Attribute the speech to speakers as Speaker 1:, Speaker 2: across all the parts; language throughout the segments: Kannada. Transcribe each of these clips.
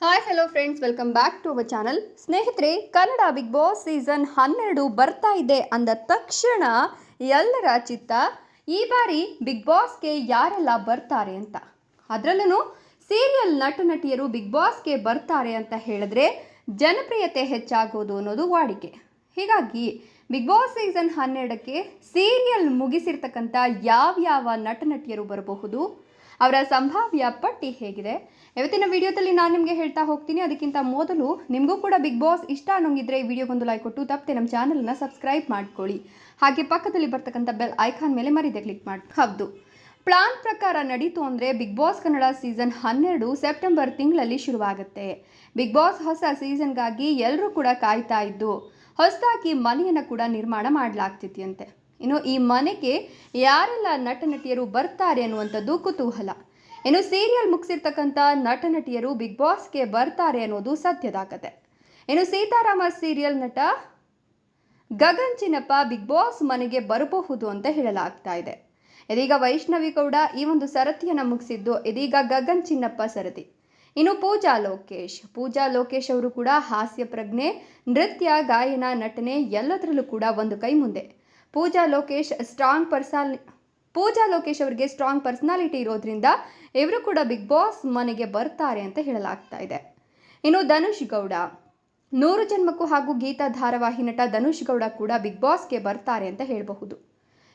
Speaker 1: Hi hello friends welcome back to our channel ಸ್ನೇಹಿತರೆ ಕನ್ನಡ ಬಿಗ್ ಬಾಸ್ ಸೀಸನ್ ಹನ್ನೆರಡು ಬರ್ತಾ ಇದೆ ಅಂದ ತಕ್ಷಣ ಎಲ್ಲರ ಚಿತ್ತ ಈ ಬಾರಿ ಬಿಗ್ ಬಾಸ್ಗೆ ಯಾರೆಲ್ಲ ಬರ್ತಾರೆ ಅಂತ ಅದರಲ್ಲೂ ಸೀರಿಯಲ್ ನಟ ನಟಿಯರು ಬಿಗ್ ಬಾಸ್ಗೆ ಬರ್ತಾರೆ ಅಂತ ಹೇಳಿದ್ರೆ ಜನಪ್ರಿಯತೆ ಹೆಚ್ಚಾಗೋದು ಅನ್ನೋದು ವಾಡಿಕೆ ಹೀಗಾಗಿ ಬಿಗ್ ಬಾಸ್ ಸೀಸನ್ ಹನ್ನೆರಡಕ್ಕೆ ಸೀರಿಯಲ್ ಮುಗಿಸಿರ್ತಕ್ಕಂಥ ಯಾವ್ಯಾವ ನಟ ನಟಿಯರು ಬರಬಹುದು ಅವರ ಸಂಭಾವ್ಯ ಪಟ್ಟಿ ಹೇಗಿದೆ. ಇವತ್ತಿನ ವಿಡಿಯೋದಲ್ಲಿ ನಾನು ನಿಮಗೆ ಹೇಳ್ತಾ ಹೋಗ್ತೀನಿ. ಅದಕ್ಕಿಂತ ಮೊದಲು ನಿಮಗೂ ಕೂಡ ಬಿಗ್ ಬಾಸ್ ಇಷ್ಟ ಅನ್ನೋಂಗಿದ್ರೆ ಈ ವಿಡಿಯೋಗೊಂದು ಲೈಕ್ ಕೊಟ್ಟು, ತಪ್ಪದೆ ನಮ್ಮ ಚಾನಲ್ನ ಸಬ್ಸ್ಕ್ರೈಬ್ ಮಾಡ್ಕೊಳ್ಳಿ. ಹಾಗೆ ಪಕ್ಕದಲ್ಲಿ ಬರ್ತಕ್ಕಂಥ ಬೆಲ್ ಐಕಾನ್ ಮೇಲೆ ಮರಿದೆ ಕ್ಲಿಕ್ ಮಾಡಿ, ಹೌದು. ಪ್ಲಾನ್ ಪ್ರಕಾರ ನಡೀತು ಅಂದರೆ ಬಿಗ್ ಬಾಸ್ ಕನ್ನಡ ಸೀಸನ್ ಹನ್ನೆರಡು ಸೆಪ್ಟೆಂಬರ್ ತಿಂಗಳಲ್ಲಿ ಶುರುವಾಗುತ್ತೆ. ಬಿಗ್ ಬಾಸ್ ಹೊಸ ಸೀಸನ್ಗಾಗಿ ಎಲ್ಲರೂ ಕೂಡ ಕಾಯ್ತಾ ಇದ್ದು, ಹೊಸದಾಗಿ ಮನೆಯನ್ನು ಕೂಡ ನಿರ್ಮಾಣ ಮಾಡಲಾಗ್ತಿದೆಯಂತೆ ಇನ್ನು ಈ ಮನೆಗೆ ಯಾರೆಲ್ಲ ನಟ ನಟಿಯರು ಬರ್ತಾರೆ ಅನ್ನುವಂಥದ್ದು ಕುತೂಹಲ. ಇನ್ನು ಸೀರಿಯಲ್ ಮುಗಿಸಿರ್ತಕ್ಕಂಥ ನಟ ನಟಿಯರು ಬಿಗ್ ಬಾಸ್ಗೆ ಬರ್ತಾರೆ ಅನ್ನೋದು ಸತ್ಯದ ಕತೆ ಇನ್ನು ಸೀತಾರಾಮ ಸೀರಿಯಲ್ ನಟ ಗಗನ್ ಚಿನ್ನಪ್ಪ ಬಿಗ್ ಬಾಸ್ ಮನೆಗೆ ಬರಬಹುದು ಅಂತ ಹೇಳಲಾಗ್ತಾ ಇದೆ. ಇದೀಗ ವೈಷ್ಣವಿ ಗೌಡ ಈ ಒಂದು ಸರತಿಯನ್ನು ಮುಗಿಸಿದ್ದು ಇದೀಗ ಗಗನ್ ಚಿನ್ನಪ್ಪ ಸರತಿ ಇನ್ನು ಪೂಜಾ ಲೋಕೇಶ್ ಪೂಜಾ ಲೋಕೇಶ್ ಅವರು ಕೂಡ ಹಾಸ್ಯ ಪ್ರಜ್ಞೆ, ನೃತ್ಯ, ಗಾಯನ, ನಟನೆ ಎಲ್ಲದರಲ್ಲೂ ಕೂಡ ಒಂದು ಕೈ ಮುಂದೆ. ಪೂಜಾ ಲೋಕೇಶ್ ಸ್ಟ್ರಾಂಗ್ ಪರ್ಸಾಲ್ ಪೂಜಾ ಲೋಕೇಶ್ ಅವರಿಗೆ ಸ್ಟ್ರಾಂಗ್ ಪರ್ಸನಾಲಿಟಿ ಇರೋದ್ರಿಂದ ಇವರು ಕೂಡ ಬಿಗ್ ಬಾಸ್ ಮನೆಗೆ ಬರ್ತಾರೆ ಅಂತ ಹೇಳಲಾಗ್ತಾ ಇದೆ. ಇನ್ನು ಧನುಷ್ ಗೌಡ, ನೂರು ಜನ್ಮಕ್ಕೂ ಹಾಗೂ ಗೀತಾ ಧಾರಾವಾಹಿ ನಟ ಧನುಷ್ ಗೌಡ ಕೂಡ ಬಿಗ್ ಬಾಸ್ಗೆ ಬರ್ತಾರೆ ಅಂತ ಹೇಳಬಹುದು.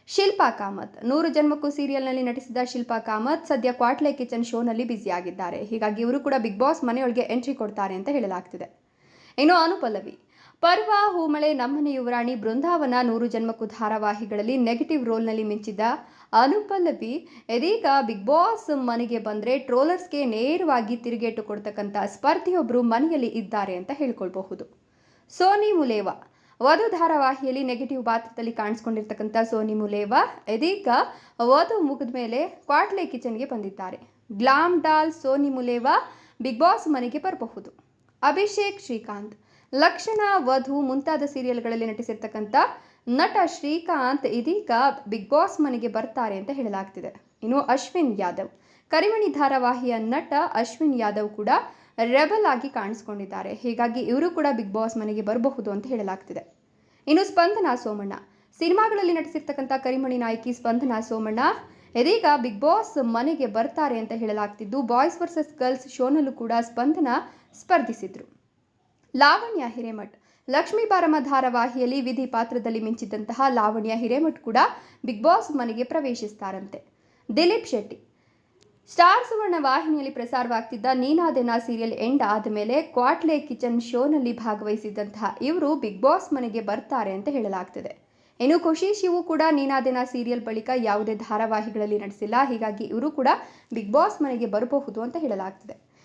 Speaker 1: ಶಿಲ್ಪಾ ಕಾಮತ್, ನೂರು ಜನ್ಮಕ್ಕೂ ಸೀರಿಯಲ್ನಲ್ಲಿ ನಟಿಸಿದ ಶಿಲ್ಪಾ ಕಾಮತ್ ಸದ್ಯ ಕ್ವಾಟ್ಲೆ ಕಿಚನ್ ಶೋನಲ್ಲಿ ಬ್ಯುಸಿಯಾಗಿದ್ದಾರೆ ಹೀಗಾಗಿ ಇವರು ಕೂಡ ಬಿಗ್ ಬಾಸ್ ಮನೆಯೊಳಗೆ ಎಂಟ್ರಿ ಕೊಡ್ತಾರೆ ಅಂತ ಹೇಳಲಾಗ್ತಿದೆ. ಇನ್ನು ಅನುಪಲ್ಲವಿ ಪರ್ವ, ಹೂಮಳೆ, ನಮ್ಮನೆ ಯುವರಾಣಿ ಬೃಂದಾವನ ನೂರು ಜನ್ಮಕ್ಕೂ ಧಾರಾವಾಹಿಗಳಲ್ಲಿ ನೆಗೆಟಿವ್ ರೋಲ್ನಲ್ಲಿ ಮಿಂಚಿದ್ದ ಅನುಪಲ್ಲವಿ ಇದೀಗ ಬಿಗ್ ಬಾಸ್ ಮನೆಗೆ ಬಂದರೆ ಟ್ರೋಲರ್ಸ್ಗೆ ನೇರವಾಗಿ ತಿರುಗೇಟು ಕೊಡ್ತಕ್ಕಂಥ ಸ್ಪರ್ಧಿಯೊಬ್ಬರು ಮನೆಯಲ್ಲಿ ಇದ್ದಾರೆ ಅಂತ ಹೇಳ್ಕೊಳ್ಬಹುದು. ಸೋನಿ ಮುಲೇವಾ. ವಧು ಧಾರಾವಾಹಿಯಲ್ಲಿ ನೆಗೆಟಿವ್ ಪಾತ್ರದಲ್ಲಿ ಕಾಣಿಸ್ಕೊಂಡಿರ್ತಕ್ಕಂಥ ಸೋನಿ ಮುಲೇವಾ, ಇದೀಗ ವಧು ಮುಗಿದ ಮೇಲೆ ಕ್ವಾಟ್ಲೆ ಕಿಚನ್ಗೆ ಬಂದಿದ್ದಾರೆ. Glam doll Soni Mulewa big boss ಮನೆಗೆ ಬರಬಹುದು. ಅಭಿಷೇಕ್ ಶ್ರೀಕಾಂತ್. ಲಕ್ಷಣ, ವಧು ಮುಂತಾದ ಸೀರಿಯಲ್ಗಳಲ್ಲಿ ನಟಿಸಿರ್ತಕ್ಕಂಥ ನಟ ಶ್ರೀಕಾಂತ್ ಇದೀಗ ಬಿಗ್ ಬಾಸ್ ಮನೆಗೆ ಬರ್ತಾರೆ ಅಂತ ಹೇಳಲಾಗ್ತಿದೆ. ಇನ್ನು ಅಶ್ವಿನ್ ಯಾದವ್. ಕರಿಮಣಿ ಧಾರಾವಾಹಿಯ ನಟ ಅಶ್ವಿನ್ ಯಾದವ್ ಕೂಡ ರೆಬಲ್ ಆಗಿ ಕಾಣಿಸ್ಕೊಂಡಿದ್ದಾರೆ. ಹೀಗಾಗಿ ಇವರು ಕೂಡ ಬಿಗ್ ಬಾಸ್ ಮನೆಗೆ ಬರಬಹುದು ಅಂತ ಹೇಳಲಾಗ್ತಿದೆ. ಇನ್ನು ಸ್ಪಂದನಾ ಸೋಮಣ್ಣ. ಸಿನಿಮಾಗಳಲ್ಲಿ ನಟಿಸಿರ್ತಕ್ಕಂಥ ಕರಿಮಣಿ ನಾಯಕಿ ಸ್ಪಂದನಾ ಸೋಮಣ್ಣ ಇದೀಗ ಬಿಗ್ ಬಾಸ್ ಮನೆಗೆ ಬರ್ತಾರೆ ಅಂತ ಹೇಳಲಾಗ್ತಿದ್ದು. ಬಾಯ್ಸ್ ವರ್ಸಸ್ ಗರ್ಲ್ಸ್ ಶೋನಲ್ಲೂ ಕೂಡ ಸ್ಪಂದನ ಸ್ಪರ್ಧಿಸಿದ್ರು. ಲಾವಣ್ಯ ಹಿರೇಮಠ್. ಲಕ್ಷ್ಮೀ ಬಾರಮ್ಮ ಧಾರಾವಾಹಿಯಲ್ಲಿ ವಿಧಿ ಪಾತ್ರದಲ್ಲಿ ಮಿಂಚಿದಂತಹ ಲಾವಣ್ಯ ಹಿರೇಮಠ್ ಕೂಡ ಬಿಗ್ ಬಾಸ್ ಮನೆಗೆ ಪ್ರವೇಶಿಸ್ತಾರಂತೆ. ದಿಲೀಪ್ ಶೆಟ್ಟಿ. ಸ್ಟಾರ್ ಸುವರ್ಣ ವಾಹಿನಿಯಲ್ಲಿ ಪ್ರಸಾರವಾಗ್ತಿದ್ದ ನೀನಾದೆನಾ ಸೀರಿಯಲ್ ಎಂಡ್ ಆದಮೇಲೆ ಕ್ವಾಟ್ಲೆ ಕಿಚನ್ ಶೋನಲ್ಲಿ ಭಾಗವಹಿಸಿದ್ದಂತಹ ಇವರು ಬಿಗ್ ಬಾಸ್ ಮನೆಗೆ ಬರ್ತಾರೆ ಅಂತ ಹೇಳಲಾಗ್ತಿದೆ. ಇನ್ನು ಖುಷಿ ಶಿವು ಕೂಡ ನೀನಾದೆನಾ ಸೀರಿಯಲ್ ಬಳಿಕ ಯಾವುದೇ ಧಾರಾವಾಹಿಗಳಲ್ಲಿ ನಡೆಸಿಲ್ಲ ಹೀಗಾಗಿ ಇವರು ಕೂಡ ಬಿಗ್ ಬಾಸ್ ಮನೆಗೆ ಬರಬಹುದು ಅಂತ ಹೇಳಲಾಗ್ತಿದೆ.